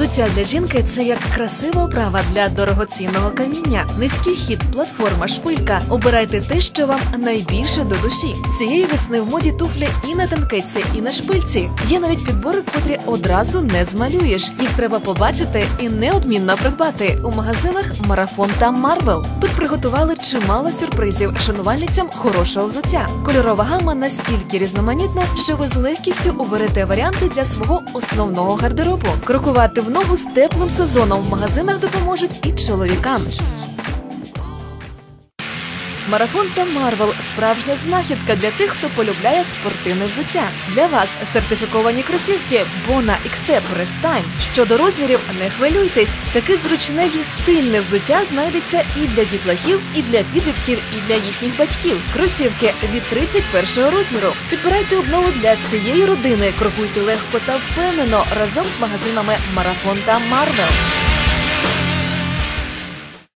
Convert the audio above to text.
Взуття для жінки це як красива оправа для дорогоцінного каміння. Низький хід, платформа, шпилька. Обирайте те, що вам найбільше до душі. Цієї весни в моді туфлі і на танкетці, і на шпильці. Є навіть підбори, котрі одразу не змалюєш. Їх треба побачити і неодмінно придбати у магазинах Марафон та Марвел. Тут приготували чимало сюрпризів шанувальницям хорошого взуття. Кольорова гама настільки різноманітна, що ви з легкістю оберете варіанти для свого основного гардеробу. Крокувати в ногу з теплим сезоном в магазинах допоможуть і чоловікам. Марафон та Марвел справжня знахідка для тих, хто полюбляє спортивне взуття. Для вас сертифіковані кросівки Bona X-Step Restime. Щодо розмірів, не хвилюйтесь. Таке зручне і стильне взуття знайдеться і для дітлахів, і для підлітків, і для їхніх батьків. Кросівки від 31 розміру. Підбирайте обнову для всієї родини. Крокуйте легко та впевнено разом з магазинами Марафон та Марвел.